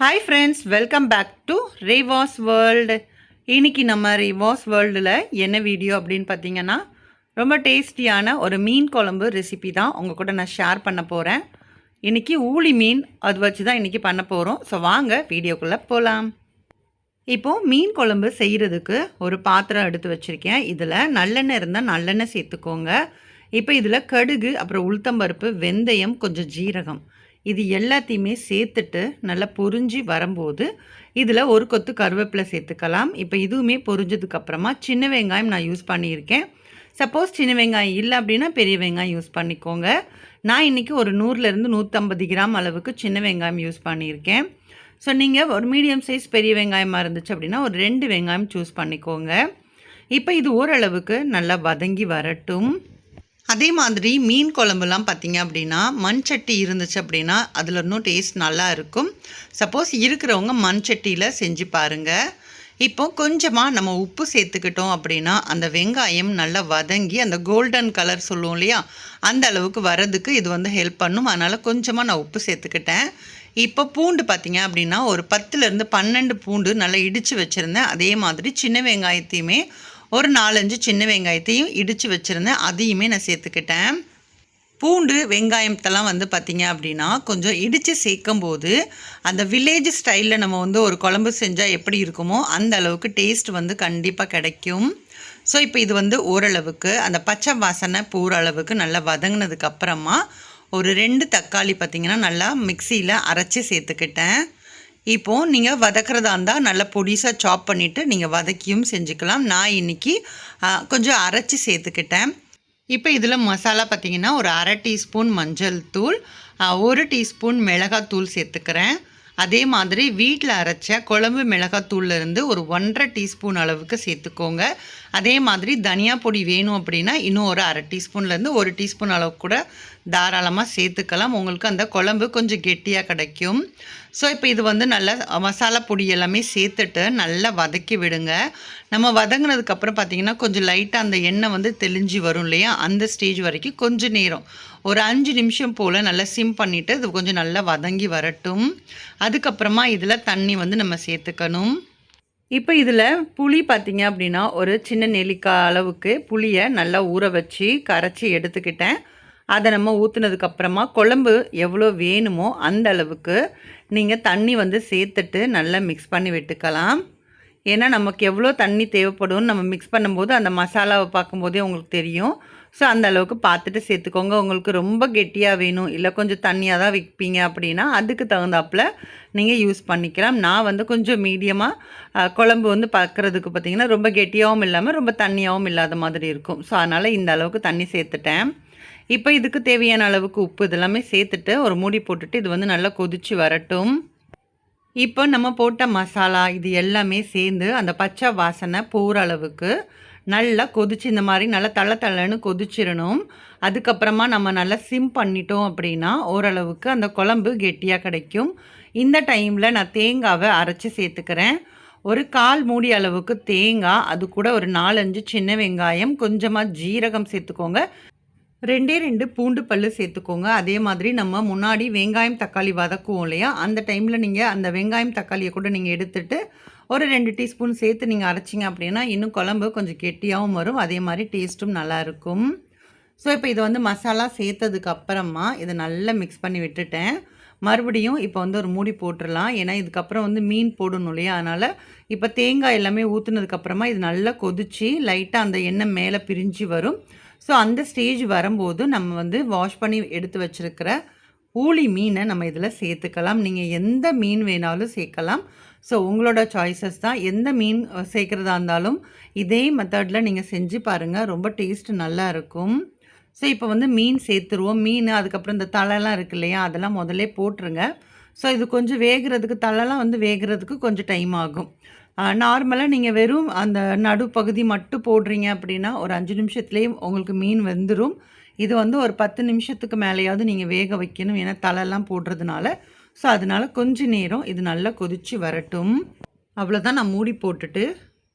Hi friends welcome back to Revas world இன்னைக்கு நம்ம ரேவாஸ் வேர்ல்டில் என்ன வீடியோ அப்படின்னு பார்த்தீங்கன்னா ரொம்ப டேஸ்டியான ஒரு மீன் குழம்பு ரெசிபி தான் உங்கள் கூட நான் ஷேர் பண்ண போகிறேன் இன்றைக்கி ஊளி மீன் அது வச்சு தான் இன்றைக்கி பண்ண போகிறோம் ஸோ வாங்க வீடியோக்குள்ளே போகலாம் இப்போது மீன் குழம்பு செய்கிறதுக்கு ஒரு பாத்திரம் எடுத்து வச்சுருக்கேன். இதில் நல்லெண்ணெய் இருந்தால் நல்லெண்ணெய் சேர்த்துக்கோங்க. இப்போ இதில் கடுகு அப்புறம் உளுத்தம்பருப்பு வெந்தயம் கொஞ்சம் ஜீரகம். இது எல்லாத்தையுமே சேர்த்துட்டு நல்லா பொரிஞ்சு வரும்போது இதில் ஒரு கொத்து கருவேப்பிலை சேர்த்துக்கலாம். இப்போ இதுவுமே பொரிஞ்சதுக்கப்புறமா சின்ன வெங்காயம் நான் யூஸ் பண்ணியிருக்கேன். சப்போஸ் சின்ன வெங்காயம் இல்லை அப்படின்னா பெரிய வெங்காயம் யூஸ் பண்ணிக்கோங்க. நான் இன்றைக்கி ஒரு நூறுலேருந்து நூற்றம்பது கிராம் அளவுக்கு சின்ன வெங்காயம் யூஸ் பண்ணியிருக்கேன். ஸோ நீங்கள் ஒரு மீடியம் சைஸ் பெரிய வெங்காயமாக இருந்துச்சு அப்படின்னா ஒரு ரெண்டு வெங்காயம் சூஸ் பண்ணிக்கோங்க. இப்போ இது ஓரளவுக்கு நல்லா வதங்கி வரட்டும். அதே மாதிரி மீன் குழம்புலாம் பார்த்தீங்க அப்படின்னா மண் சட்டி இருந்துச்சு அப்படின்னா அதில் இன்னும் டேஸ்ட் நல்லா இருக்கும். சப்போஸ் இருக்கிறவங்க மண் சட்டியில் செஞ்சு பாருங்கள் இப்போ கொஞ்சமாக நம்ம உப்பு சேர்த்துக்கிட்டோம் அப்படின்னா அந்த வெங்காயம் நல்லா வதங்கி அந்த கோல்டன் கலர் சொல்லுவோம் இல்லையா அந்த அளவுக்கு வரதுக்கு இது வந்து ஹெல்ப் பண்ணும். அதனால் கொஞ்சமாக நான் உப்பு சேர்த்துக்கிட்டேன். இப்போ பூண்டு பார்த்தீங்க அப்படின்னா ஒரு பத்துலேருந்து பன்னெண்டு பூண்டு நல்லா இடித்து வச்சுருந்தேன். அதே மாதிரி சின்ன வெங்காயத்தையுமே ஒரு நாலஞ்சு சின்ன வெங்காயத்தையும் இடித்து வச்சுருந்தேன் அதையுமே நான் சேர்த்துக்கிட்டேன். பூண்டு வெங்காயத்தெல்லாம் வந்து பார்த்திங்க அப்படின்னா கொஞ்சம் இடித்து சேர்க்கும் போது அந்த வில்லேஜ் ஸ்டைலில் நம்ம வந்து ஒரு குழம்பு செஞ்சால் எப்படி இருக்குமோ அந்த அளவுக்கு டேஸ்ட் வந்து கண்டிப்பாக கிடைக்கும். ஸோ இப்போ இது வந்து ஓரளவுக்கு அந்த பச்சை வாசனை போகிற அளவுக்கு நல்லா வதங்கினதுக்கப்புறமா ஒரு ரெண்டு தக்காளி பார்த்திங்கன்னா நல்லா மிக்சியில் அரைச்சி சேர்த்துக்கிட்டேன். இப்போது நீங்கள் வதக்கிறதா இருந்தால் நல்லா பொடிசாக சாப் பண்ணிவிட்டு நீங்கள் வதக்கியும் செஞ்சுக்கலாம். நான் இன்றைக்கி கொஞ்சம் அரைச்சி சேர்த்துக்கிட்டேன். இப்போ இதில் மசாலா பார்த்திங்கன்னா ஒரு அரை டீஸ்பூன் மஞ்சள் தூள் ஒரு டீஸ்பூன் மிளகாத்தூள் சேர்த்துக்கிறேன். அதே மாதிரி வீட்டில் அரைச்ச குழம்பு மிளகாத்தூள்லேருந்து ஒரு ஒன்றரை டீஸ்பூன் அளவுக்கு சேர்த்துக்கோங்க. அதே மாதிரி தனியா பொடி வேணும் அப்படின்னா இன்னும் ஒரு அரை டீஸ்பூன்லேருந்து ஒரு டீஸ்பூன் அளவுக்கு கூட தாராளமாக சேர்த்துக்கலாம். உங்களுக்கு அந்த குழம்பு கொஞ்சம் கெட்டியாக கிடைக்கும். ஸோ இப்போ இது வந்து நல்லா மசாலா பொடி எல்லாமே சேர்த்துட்டு நல்லா வதக்கி விடுங்க. நம்ம வதங்கினதுக்கப்புறம் பார்த்திங்கன்னா கொஞ்சம் லைட்டாக அந்த எண்ணெய் வந்து தெளிஞ்சு வரும் இல்லையா? அந்த ஸ்டேஜ் வரைக்கும் கொஞ்சம் நேரம். ஒரு அஞ்சு நிமிஷம் போல் நல்லா சிம் பண்ணிவிட்டு இது கொஞ்சம் நல்லா வதங்கி வரட்டும். அதுக்கப்புறமா இதில் தண்ணி வந்து நம்ம சேர்த்துக்கணும். இப்போ இதில் புளி பார்த்திங்க அப்படின்னா ஒரு சின்ன நெல்லிக்காய் அளவுக்கு புளியை நல்லா ஊற வச்சு கரைச்சி எடுத்துக்கிட்டேன். அதை நம்ம ஊற்றுனதுக்கப்புறமா குழம்பு எவ்வளோ வேணுமோ அந்த அளவுக்கு நீங்கள் தண்ணி வந்து சேர்த்துட்டு நல்லா மிக்ஸ் பண்ணி விட்டுக்கலாம். ஏன்னா நமக்கு எவ்வளோ தண்ணி தேவைப்படும்னு நம்ம மிக்ஸ் பண்ணும்போது அந்த மசாலாவை பார்க்கும்போதே உங்களுக்கு தெரியும். ஸோ அந்த அளவுக்கு பார்த்துட்டு சேர்த்துக்கோங்க. உங்களுக்கு ரொம்ப கெட்டியாக வேணும் இல்லை கொஞ்சம் தண்ணியாக தான் விற்பீங்க அப்படின்னா அதுக்கு தகுந்தாப்பில் நீங்கள் யூஸ் பண்ணிக்கலாம். நான் வந்து கொஞ்சம் மீடியமாக குழம்பு வந்து பார்க்குறதுக்கு பார்த்திங்கன்னா ரொம்ப கெட்டியாகவும் இல்லாமல் ரொம்ப தண்ணியாகவும் இல்லாத மாதிரி இருக்கும். ஸோ அதனால் இந்த அளவுக்கு தண்ணி சேர்த்துட்டேன். இப்போ இதுக்கு தேவையான அளவுக்கு உப்பு இதெல்லாமே சேர்த்துட்டு ஒரு மூடி போட்டுட்டு இது வந்து நல்லா கொதித்து வரட்டும். இப்போ நம்ம போட்ட மசாலா இது எல்லாமே சேர்ந்து அந்த பச்சை வாசனை போகிற அளவுக்கு நல்லா கொதிச்சு இந்த மாதிரி நல்லா தள்ள தள்ளன்னு கொதிச்சிடணும். அதுக்கப்புறமா நம்ம நல்லா சிம் பண்ணிட்டோம் அப்படின்னா ஓரளவுக்கு அந்த குழம்பு கெட்டியாக கிடைக்கும். இந்த டைமில் நான் தேங்காவை அரைச்சி சேர்த்துக்கிறேன். ஒரு கால் மூடி அளவுக்கு தேங்காய் அது கூட ஒரு நாலஞ்சு சின்ன வெங்காயம் கொஞ்சமாக ஜீரகம் சேர்த்துக்கோங்க. ரெண்டே ரெண்டு பூண்டு பல் சேர்த்துக்கோங்க. அதே மாதிரி நம்ம முன்னாடி வெங்காயம் தக்காளி வதக்குவோம் இல்லையா? அந்த டைமில் நீங்கள் அந்த வெங்காயம் தக்காளியை கூட நீங்கள் எடுத்துகிட்டு ஒரு ரெண்டு டீஸ்பூன் சேர்த்து நீங்கள் அரைச்சிங்க அப்படின்னா இன்னும் குழம்பு கொஞ்சம் கெட்டியாகவும் வரும். அதே மாதிரி டேஸ்ட்டும் நல்லாயிருக்கும் ஸோ இப்போ இதை வந்து மசாலா சேர்த்ததுக்கு அப்புறமா இதை நல்லா மிக்ஸ் பண்ணி விட்டுட்டேன். மறுபடியும் இப்போ வந்து ஒரு மூடி போட்டுடலாம். ஏன்னா இதுக்கப்புறம் வந்து மீன் போடணும் இல்லையா? அதனால் இப்போ தேங்காய் எல்லாமே ஊற்றுனதுக்கப்புறமா இது நல்லா கொதித்து லைட்டாக அந்த எண்ணெய் மேலே பிரிஞ்சு வரும். ஸோ அந்த ஸ்டேஜ் வரும்போது நம்ம வந்து வாஷ் பண்ணி எடுத்து வச்சுருக்கிற ஊளி மீனை நம்ம இதில் சேர்த்துக்கலாம். நீங்கள் எந்த மீன் வேணாலும் சேர்க்கலாம். ஸோ உங்களோட சாய்ஸஸ் தான். எந்த மீன் சேர்க்குறதா இருந்தாலும் இதே மெத்தடில் நீங்கள் செஞ்சு பாருங்கள் ரொம்ப டேஸ்ட் நல்லா இருக்கும். ஸோ இப்போ வந்து மீன் சேர்த்துருவோம். மீன் அதுக்கப்புறம் இந்த தலைலாம் இருக்கு இல்லையா? அதெல்லாம் முதல்ல போட்டுருங்க. ஸோ இது கொஞ்சம் வேகிறதுக்கு தலைலாம் வந்து வேகிறதுக்கு கொஞ்சம் டைம் ஆகும். நார்மலாக நீங்கள் வெறும் அந்த நடுப்பகுதி மட்டும் போடுறீங்க அப்படின்னா ஒரு அஞ்சு நிமிஷத்துலேயே உங்களுக்கு மீன் வெந்துடும் இது வந்து ஒரு பத்து நிமிஷத்துக்கு மேலேயாவது நீங்கள் வேக வைக்கணும். ஏன்னா தலைலாம் போடுறதுனால. ஸோ அதனால் கொஞ்ச நேரம் இது நல்லா கொதித்து வரட்டும். அவ்வளோதான் நான் மூடி போட்டுட்டு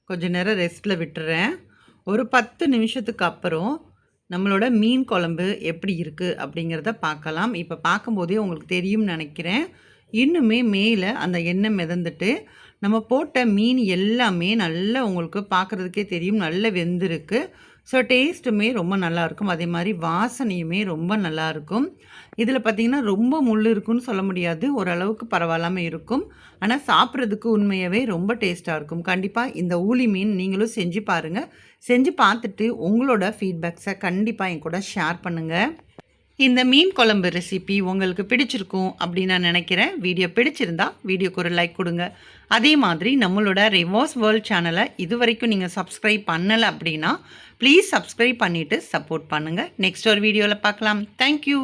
கொஞ்சம் நேரம் ரெஸ்ட்டில் விட்டுறேன். ஒரு பத்து நிமிஷத்துக்கு அப்புறம் நம்மளோட மீன் குழம்பு எப்படி இருக்குது அப்படிங்கிறத பார்க்கலாம். இப்போ பார்க்கும்போதே உங்களுக்கு தெரியும்னு நினைக்கிறேன். இன்னுமே மேலே அந்த எண்ணெய் மிதந்துட்டு நம்ம போட்ட மீன் எல்லாமே நல்லா உங்களுக்கு பார்க்குறதுக்கே தெரியும் நல்ல வெந்திருக்கு. ஸோ டேஸ்ட்டுமே ரொம்ப நல்லாயிருக்கும். அதே மாதிரி வாசனையுமே ரொம்ப நல்லாயிருக்கும். இதில் பார்த்திங்கன்னா ரொம்ப முள் இருக்குன்னு சொல்ல முடியாது. ஓரளவுக்கு பரவாயில்லாமல் இருக்கும். ஆனால் சாப்பிட்றதுக்கு உண்மையாகவே ரொம்ப டேஸ்ட்டாக இருக்கும். கண்டிப்பாக இந்த ஊளி மீன் நீங்களும் செஞ்சு பாருங்கள் செஞ்சு பார்த்துட்டு உங்களோட ஃபீட்பேக்ஸை கண்டிப்பாக என் கூட ஷேர் பண்ணுங்கள் இந்த மீன் குழம்பு ரெசிபி உங்களுக்கு பிடிச்சிருக்கும் அப்படின்னு நான் நினைக்கிறேன். வீடியோ பிடிச்சிருந்தா வீடியோக்கு ஒரு லைக் கொடுங்க. அதே மாதிரி நம்மளோட ரிவார்ஸ் வேர்ல்ட் சேனலை இது வரைக்கும் நீங்கள் சப்ஸ்கிரைப் பண்ணலை அப்படின்னா ப்ளீஸ் சப்ஸ்கிரைப் பண்ணிவிட்டு சப்போர்ட் பண்ணுங்கள் நெக்ஸ்ட் ஒரு வீடியோவில் பார்க்கலாம். தேங்க்யூ